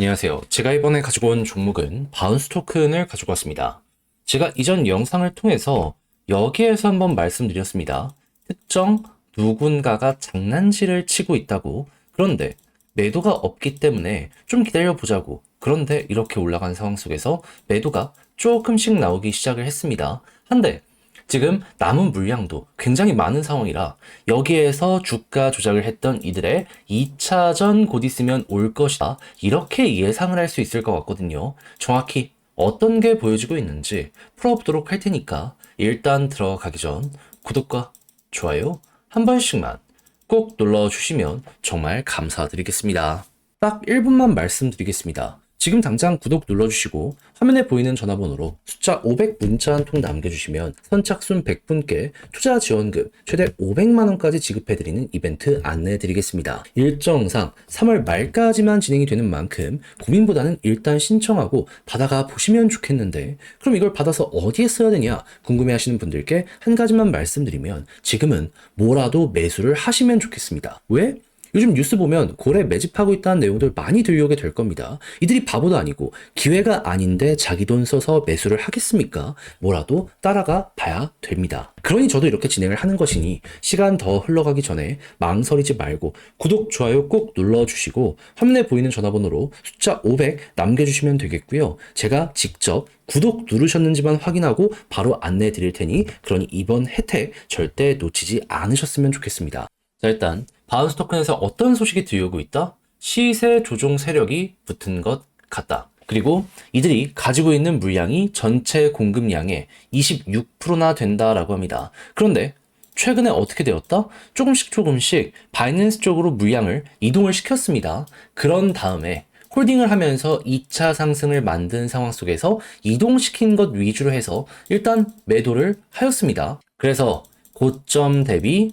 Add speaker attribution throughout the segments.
Speaker 1: 안녕하세요. 제가 이번에 가지고 온 종목은 바운스 토큰을 가지고 왔습니다. 제가 이전 영상을 통해서 여기에서 한번 말씀드렸습니다. 특정 누군가가 장난질을 치고 있다고. 그런데 매도가 없기 때문에 좀 기다려 보자고. 그런데 이렇게 올라간 상황 속에서 매도가 조금씩 나오기 시작을 했습니다. 한데 지금 남은 물량도 굉장히 많은 상황이라 여기에서 주가 조작을 했던 이들의 2차전 곧 있으면 올 것이다. 이렇게 예상을 할 수 있을 것 같거든요. 정확히 어떤 게 보여지고 있는지 풀어보도록 할 테니까 일단 들어가기 전 구독과 좋아요 한 번씩만 꼭 눌러주시면 정말 감사드리겠습니다. 딱 1분만 말씀드리겠습니다. 지금 당장 구독 눌러주시고 화면에 보이는 전화번호로 숫자 500 문자 한 통 남겨주시면 선착순 100분께 투자 지원금 최대 500만원까지 지급해드리는 이벤트 안내해드리겠습니다. 일정상 3월 말까지만 진행이 되는 만큼 고민보다는 일단 신청하고 받아가 보시면 좋겠는데 그럼 이걸 받아서 어디에 써야 되냐 궁금해하시는 분들께 한 가지만 말씀드리면 지금은 뭐라도 매수를 하시면 좋겠습니다. 왜? 요즘 뉴스 보면 고래 매집하고 있다는 내용들 많이 들려오게 될 겁니다. 이들이 바보도 아니고 기회가 아닌데 자기 돈 써서 매수를 하겠습니까? 뭐라도 따라가 봐야 됩니다. 그러니 저도 이렇게 진행을 하는 것이니 시간 더 흘러가기 전에 망설이지 말고 구독, 좋아요 꼭 눌러주시고 화면에 보이는 전화번호로 숫자 500 남겨주시면 되겠고요. 제가 직접 구독 누르셨는지만 확인하고 바로 안내해 드릴 테니 그러니 이번 혜택 절대 놓치지 않으셨으면 좋겠습니다. 자, 일단 바운스 토큰에서 어떤 소식이 들려오고 있다? 시세 조종 세력이 붙은 것 같다. 그리고 이들이 가지고 있는 물량이 전체 공급량의 26%나 된다라고 합니다. 그런데 최근에 어떻게 되었다? 조금씩 조금씩 바이낸스 쪽으로 물량을 이동을 시켰습니다. 그런 다음에 홀딩을 하면서 2차 상승을 만든 상황 속에서 이동시킨 것 위주로 해서 일단 매도를 하였습니다. 그래서 고점 대비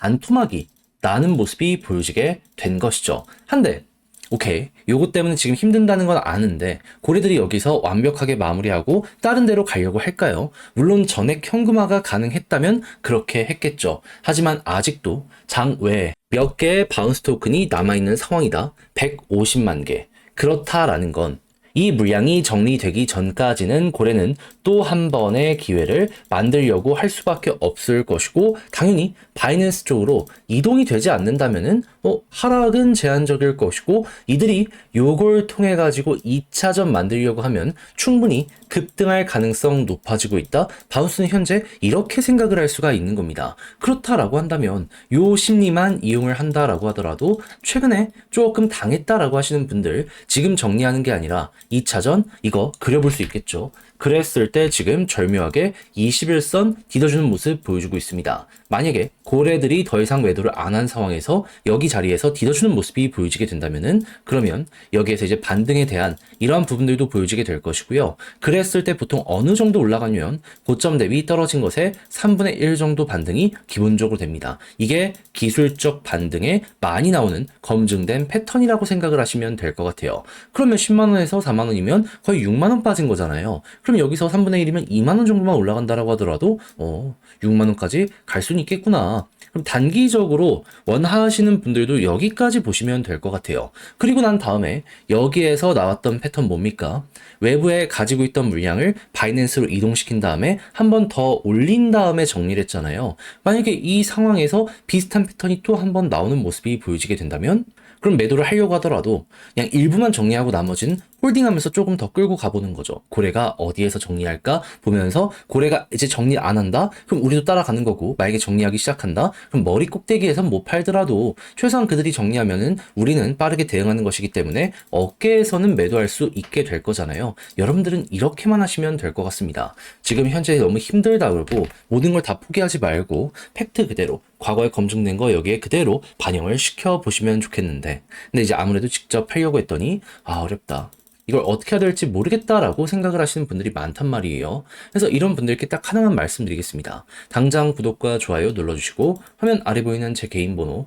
Speaker 1: 반토막이 나는 모습이 보여지게 된 것이죠. 한데 오케이. 요것 때문에 지금 힘든다는 건 아는데 고래들이 여기서 완벽하게 마무리하고 다른 데로 가려고 할까요? 물론 전액 현금화가 가능했다면 그렇게 했겠죠. 하지만 아직도 장 외에 몇 개의 바운스 토큰이 남아있는 상황이다. 150만 개. 그렇다라는 건 이 물량이 정리되기 전까지는 고래는 또 한 번의 기회를 만들려고 할 수밖에 없을 것이고 당연히 바이낸스 쪽으로 이동이 되지 않는다면은 어, 하락은 제한적일 것이고 이들이 요걸 통해 가지고 2차전 만들려고 하면 충분히 급등할 가능성 높아지고 있다. 바우스는 현재 이렇게 생각을 할 수가 있는 겁니다. 그렇다라고 한다면 요 심리만 이용을 한다라고 하더라도 최근에 조금 당했다라고 하시는 분들 지금 정리하는 게 아니라 2차전 이거 그려볼 수 있겠죠. 그랬을 때 지금 절묘하게 21선 뒤져주는 모습 보여주고 있습니다. 만약에 고래들이 더 이상 매도를 안 한 상황에서 여기 자리에서 뒤져주는 모습이 보여지게 된다면은 그러면 여기에서 이제 반등에 대한 이러한 부분들도 보여지게 될 것이고요. 그랬을 때 보통 어느 정도 올라가면 고점 대비 떨어진 것에 3분의 1 정도 반등이 기본적으로 됩니다. 이게 기술적 반등에 많이 나오는 검증된 패턴이라고 생각을 하시면 될 것 같아요. 그러면 10만원에서 4만원이면 거의 6만원 빠진 거잖아요. 그럼 여기서 3분의 1이면 2만원 정도만 올라간다라고 하더라도 어 6만원까지 갈 수는 있겠구나. 그럼 단기적으로 원하시는 분들도 여기까지 보시면 될 것 같아요. 그리고 난 다음에 여기에서 나왔던 패턴 뭡니까? 외부에 가지고 있던 물량을 바이낸스로 이동시킨 다음에 한 번 더 올린 다음에 정리를 했잖아요. 만약에 이 상황에서 비슷한 패턴이 또 한 번 나오는 모습이 보여지게 된다면 그럼 매도를 하려고 하더라도 그냥 일부만 정리하고 나머지는 홀딩하면서 조금 더 끌고 가보는 거죠. 고래가 어디에서 정리할까 보면서 고래가 이제 정리 안 한다? 그럼 우리도 따라가는 거고 만약에 정리하기 시작한다? 그럼 머리 꼭대기에선 못 팔더라도 최소한 그들이 정리하면은 우리는 빠르게 대응하는 것이기 때문에 어깨에서는 매도할 수 있게 될 거잖아요. 여러분들은 이렇게만 하시면 될 것 같습니다. 지금 현재 너무 힘들다 그러고 모든 걸 다 포기하지 말고 팩트 그대로 과거에 검증된 거 여기에 그대로 반영을 시켜 보시면 좋겠는데 근데 이제 아무래도 직접 하려고 했더니 아 어렵다. 이걸 어떻게 해야 될지 모르겠다라고 생각을 하시는 분들이 많단 말이에요. 그래서 이런 분들께 딱 하나만 말씀드리겠습니다. 당장 구독과 좋아요 눌러주시고 화면 아래 보이는 제 개인 번호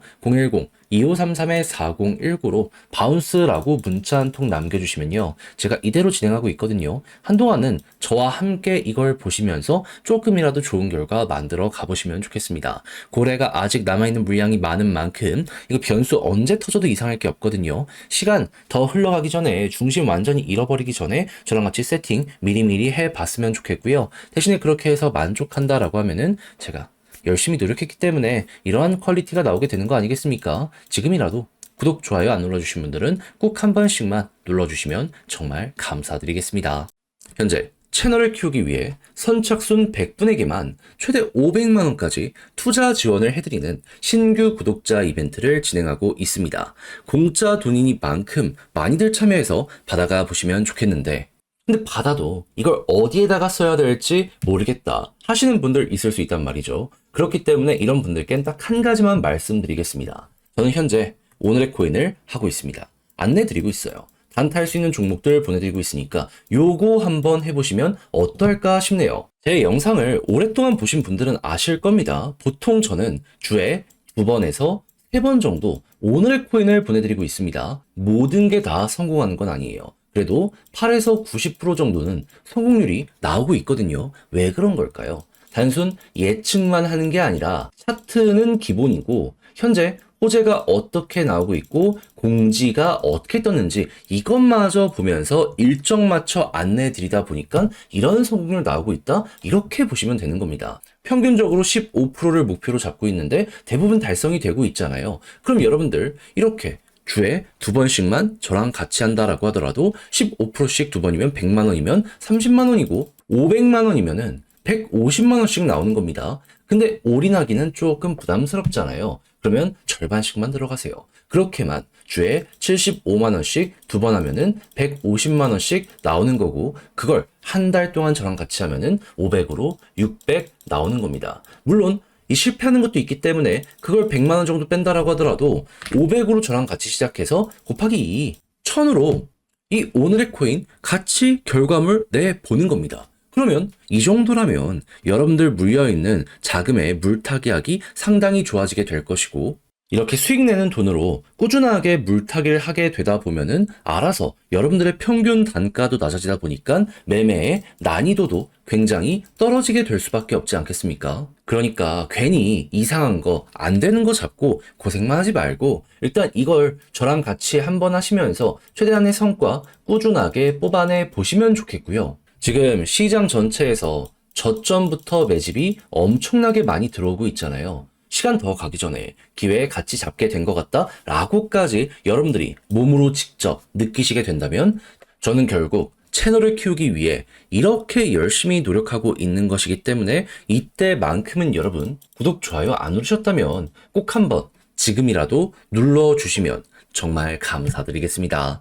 Speaker 1: 2533-4019로 바운스라고 문자 한 통 남겨주시면요. 제가 이대로 진행하고 있거든요. 한동안은 저와 함께 이걸 보시면서 조금이라도 좋은 결과 만들어 가보시면 좋겠습니다. 고래가 아직 남아있는 물량이 많은 만큼 이거 변수 언제 터져도 이상할 게 없거든요. 시간 더 흘러가기 전에 중심 완전히 잃어버리기 전에 저랑 같이 세팅 미리미리 해봤으면 좋겠고요. 대신에 그렇게 해서 만족한다라고 하면은 제가 열심히 노력했기 때문에 이러한 퀄리티가 나오게 되는 거 아니겠습니까? 지금이라도 구독, 좋아요 안 눌러주신 분들은 꼭 한 번씩만 눌러주시면 정말 감사드리겠습니다. 현재 채널을 키우기 위해 선착순 100분에게만 최대 500만원까지 투자 지원을 해드리는 신규 구독자 이벤트를 진행하고 있습니다. 공짜 돈이니만큼 많이들 참여해서 받아가 보시면 좋겠는데 근데 받아도 이걸 어디에다가 써야 될지 모르겠다 하시는 분들 있을 수 있단 말이죠. 그렇기 때문에 이런 분들께는 딱 한 가지만 말씀드리겠습니다. 저는 현재 오늘의 코인을 하고 있습니다. 안내 드리고 있어요. 단타할 수 있는 종목들 보내드리고 있으니까 요거 한번 해보시면 어떨까 싶네요. 제 영상을 오랫동안 보신 분들은 아실 겁니다. 보통 저는 주에 두 번에서 세 번 정도 오늘의 코인을 보내드리고 있습니다. 모든 게 다 성공하는 건 아니에요. 그래도 8에서 90% 정도는 성공률이 나오고 있거든요. 왜 그런 걸까요? 단순 예측만 하는 게 아니라 차트는 기본이고 현재 호재가 어떻게 나오고 있고 공지가 어떻게 떴는지 이것마저 보면서 일정 맞춰 안내 드리다 보니까 이런 성공률 나오고 있다 이렇게 보시면 되는 겁니다. 평균적으로 15%를 목표로 잡고 있는데 대부분 달성이 되고 있잖아요. 그럼 여러분들 이렇게 주에 두 번씩만 저랑 같이 한다라고 하더라도 15%씩 두 번이면 100만 원이면 30만 원이고 500만 원이면은 150만 원씩 나오는 겁니다. 근데 올인하기는 조금 부담스럽잖아요. 그러면 절반씩만 들어가세요. 그렇게만 주에 75만 원씩 두 번 하면은 150만 원씩 나오는 거고 그걸 한 달 동안 저랑 같이 하면은 500으로 600 나오는 겁니다. 물론 이 실패하는 것도 있기 때문에 그걸 100만 원 정도 뺀다라고 하더라도 500으로 저랑 같이 시작해서 곱하기 2 1000으로 이 오늘의 코인 같이 결과물 내 보는 겁니다. 그러면 이 정도라면 여러분들 물려있는 자금의 물타기하기 상당히 좋아지게 될 것이고 이렇게 수익 내는 돈으로 꾸준하게 물타기를 하게 되다 보면은 알아서 여러분들의 평균 단가도 낮아지다 보니까 매매의 난이도도 굉장히 떨어지게 될 수밖에 없지 않겠습니까? 그러니까 괜히 이상한 거, 안 되는 거 잡고 고생만 하지 말고 일단 이걸 저랑 같이 한번 하시면서 최대한의 성과 꾸준하게 뽑아내 보시면 좋겠고요. 지금 시장 전체에서 저점부터 매집이 엄청나게 많이 들어오고 있잖아요. 시간 더 가기 전에 기회에 같이 잡게 된 것 같다 라고까지 여러분들이 몸으로 직접 느끼시게 된다면 저는 결국 채널을 키우기 위해 이렇게 열심히 노력하고 있는 것이기 때문에 이때만큼은 여러분 구독, 좋아요 안 누르셨다면 꼭 한번 지금이라도 눌러주시면 정말 감사드리겠습니다.